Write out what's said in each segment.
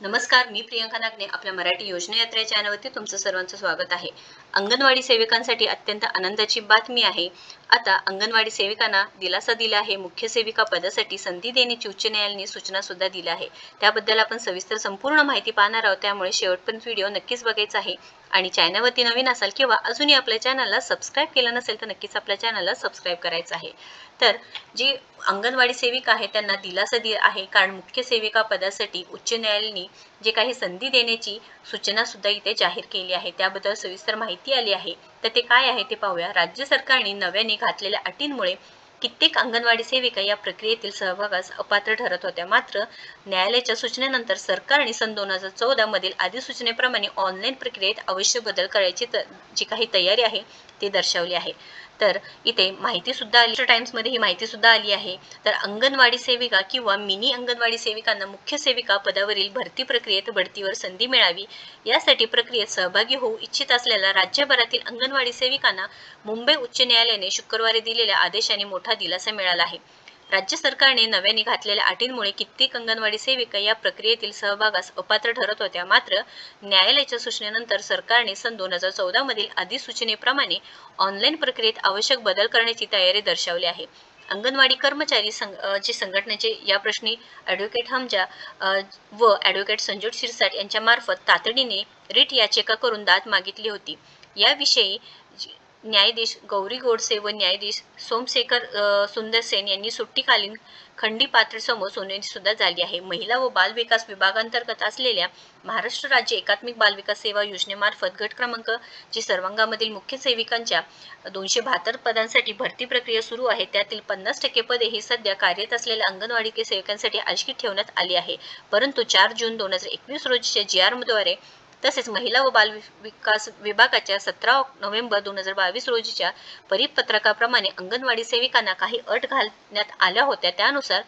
नमस्कार मी प्रियंका नागने आपल्या मराठी योजना यात्रा चॅनलवरती तुमचं सर्वांचं स्वागत आहे. अंगणवाडी सेविकांसाठी अत्यंत आनंदाची बातमी आहे. आता अंगणवाडी सेविकांना दिलासा दिला आहे. मुख्य सेविका पदासाठी संधी देण्याची उच्च न्यायालयाने सूचना सुद्धा दिल्या आहे. त्याबद्दल आपण सविस्तर संपूर्ण माहिती पाहणार आहोत. त्यामुळे शेवटपर्यंत व्हिडिओ नक्कीच बघायचा आहे. आणि चॅनलवरती नवीन असाल किंवा अजूनही आपल्या चॅनलला सबस्क्राईब केलं नसेल तर नक्कीच आपल्या चॅनलला सबस्क्राईब करायचं आहे. तर जी अंगणवाडी सेविका आहे त्यांना दिलासा दि आहे. कारण मुख्य सेविका पदासाठी उच्च न्यायालयाने जे काही संधी देण्याची सूचना सुद्धा इथे जाहीर केली आहे. त्याबद्दल सविस्तर माहिती आली आहे. तर ते काय आहे ते पाहूया. राज्य सरकारने नव्याने घातलेल्या अटींमुळे कित्येक अंगणवाडी सेविका या प्रक्रियेतील सहभागास अपात्र ठरत होत्या. मात्र न्यायालयाच्या सूचनेनंतर सरकारने सन दोन हजार चौदा मधील अधिसूचनेप्रमाणे ऑनलाईन प्रक्रियेत अवश्य बदल करायची जी काही तयारी आहे ती दर्शवली आहे. तर इथे माहिती सुद्धा आली. टाइम्समध्ये ही माहिती सुद्धा आली आहे. तर अंगणवाडी सेविका किंवा मिनी अंगणवाडी सेविकांना मुख्य सेविका पदावरील भरती प्रक्रियेत बढतीवर संधी मिळावी. यासाठी प्रक्रियेत सहभागी होऊ इच्छित असलेल्या राज्यभरातील अंगणवाडी सेविकांना मुंबई उच्च न्यायालयाने शुक्रवारी दिलेल्या आदेशाने मोठा दिलासा मिळाला आहे. राज्य सरकारने नव्याने घातलेल्या अटींमुळे कित्येक अंगणवाडी सेविका या प्रक्रियेतील सहभागास अपात्र ठरत होत्या. मात्र न्यायालयाच्या सूचनेनंतर सरकारने सन दोन हजार चौदा मधील अधिसूचनेप्रमाणे ऑनलाईन प्रक्रियेत आवश्यक बदल करण्याची तयारी दर्शवली आहे. अंगणवाडी कर्मचारी संघ जे संघटनेचे या प्रश्नी ॲडव्होकेट हमजा व ॲडव्होकेट संजोट शिरसाट यांच्या मार्फत तातडीने रिट याचिका करून दाद मागितली होती. याविषयी जी- न्यायाधीश गौरी गोडसे व न्यायाधीश सोमशेखर सुंदर सेन यांनी सुट्टीकालीन खंडी समोर सुनावणी सुद्धा झाली आहे. महिला व बाल विकास विभागांतर्गत असलेल्या महाराष्ट्र राज्य एकात्मिक बाल विकास सेवा योजनेमार्फत गट क्रमांक जी सर्वांगामधील मुख्य सेविकांच्या दोनशे बहात्तर पदांसाठी भरती प्रक्रिया सुरू आहे त्यातील पन्नास टक्के पदे ही सध्या कार्यरत असलेल्या अंगणवाडी के सेविकांसाठी आरक्षित ठेवण्यात आली आहे. परंतु चार जून दोन हजार एकवीस रोजीच्या जी आरद्वारे तसेच महिला व बाल विकास विभागाच्या सतरा नोव्हेंबर दोन हजार बावीस रोजीच्या परिपत्रकाप्रमाणे अंगणवाडी सेविकांना काही अट घालण्यात आल्या होत्या. त्यानुसार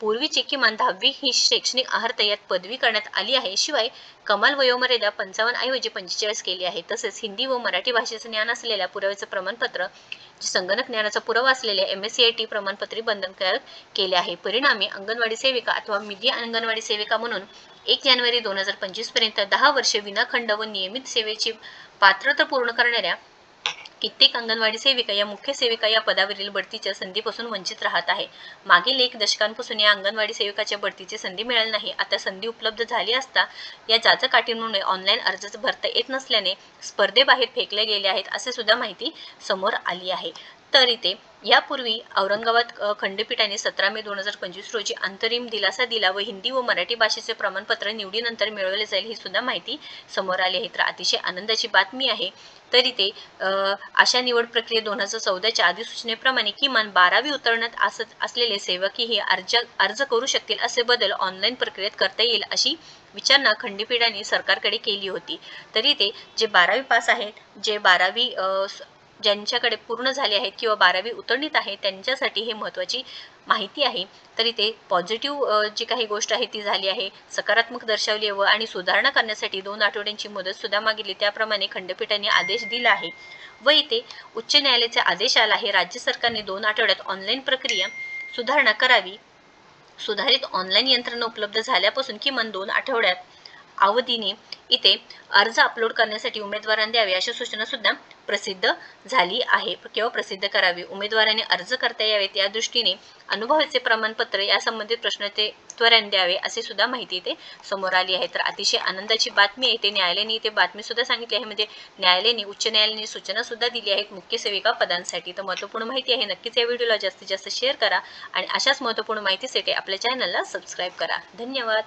पूर्वीची किमान दहावी ही शैक्षणिक अर्हता पदवी करण्यात आली आहे. शिवाय कमाल वयोमर्यादा पंचावन्न ऐवजी पंचेचाळीस केली आहे. तसेच हिंदी व मराठी भाषेचं ज्ञान असलेल्या पुराव्याचं प्रमाणपत्र जे संगणक ज्ञानाचा पुरावा असलेल्या M S C I T प्रमाणपत्रे बंधनकारक केले आहे. परिणामी अंगणवाडी सेविका अथवा मिडी अंगणवाडी सेविका म्हणून एक जानेवारी दोन हजार पंचवीसपर्यंत दहा वर्षे विनाखंड व नियमित सेवेची पात्रता पूर्ण करणाऱ्या कित्येक अंगणवाडी सेविका या मुख्य सेविका या पदावरील बढतीच्या संधीपासून वंचित राहत आहे. मागील एक दशकांपासून या अंगणवाडी सेविकाच्या बढतीची संधी मिळाली नाही. आता संधी उपलब्ध झाली असता या जाचकाठींमुळे ऑनलाईन अर्ज भरता येत नसल्याने स्पर्धेबाहेर फेकले गेले आहेत असे सुद्धा माहिती समोर आली आहे. तर इथे यापूर्वी औरंगाबाद खंडपीठाने सतरा मे दोन हजार पंचवीस रोजी अंतरिम दिलासा दिला व हिंदी व मराठी भाषेचे प्रमाणपत्र निवडीनंतर मिळवले जाईल ही सुद्धा माहिती समोर आली आहे. तर अतिशय आनंदाची बातमी आहे. तरी ते अशा निवड प्रक्रियेत दोन हजार चौदाच्या अधिसूचनेप्रमाणे किमान बारावी उतरण्यात असत असलेले सेवकही अर्ज अर्ज करू शकतील असे बदल ऑनलाईन प्रक्रियेत करता येईल अशी विचारणा खंडपीठाने सरकारकडे केली होती. तरी ते जे बारावी पास आहेत जे बारावी ज्यांच्याकडे पूर्ण झाले आहेत किंवा बारावी उतरणीत आहे त्यांच्यासाठी हे महत्त्वाची माहिती आहे. तरी ते पॉझिटिव्ह जी काही गोष्ट आहे ती झाली आहे. सकारात्मक दर्शवली व आणि सुधारणा करण्यासाठी दोन आठवड्यांची मुदत सुद्धा मागितली. त्याप्रमाणे खंडपीठाने आदेश दिला आहे व इथे उच्च न्यायालयाचे आदेश आला आहे. राज्य सरकारने दोन आठवड्यात ऑनलाईन प्रक्रिया सुधारणा करावी. सुधारित ऑनलाईन यंत्रणा उपलब्ध झाल्यापासून किमान दोन आठवड्यात अवधीने इथे अर्ज अपलोड करण्यासाठी उमेदवारांना द्यावे अशा सूचना सुद्धा प्रसिद्ध झाली आहे. किंवा प्रसिद्ध करावी? उमेदवाराने अर्ज करता यावेत. या दृष्टीने अनुभवाचे प्रमाणपत्र या संबंधित प्रश्न ते त्वरेने द्यावे असे सुद्धा माहिती इथे समोर आली आहे. तर अतिशय आनंदाची बातमी आहे. ते न्यायालयाने इथे बातमी सुद्धा सांगितली आहे. म्हणजे न्यायालयाने उच्च न्यायालयाने सूचना सुद्धा दिली आहेत मुख्य सेविका पदांसाठी. तर महत्त्वपूर्ण माहिती आहे. नक्कीच या व्हिडिओला जास्तीत जास्त शेअर करा आणि अशाच महत्त्वपूर्ण माहितीसाठी आपल्या चॅनलला सबस्क्राईब करा. धन्यवाद.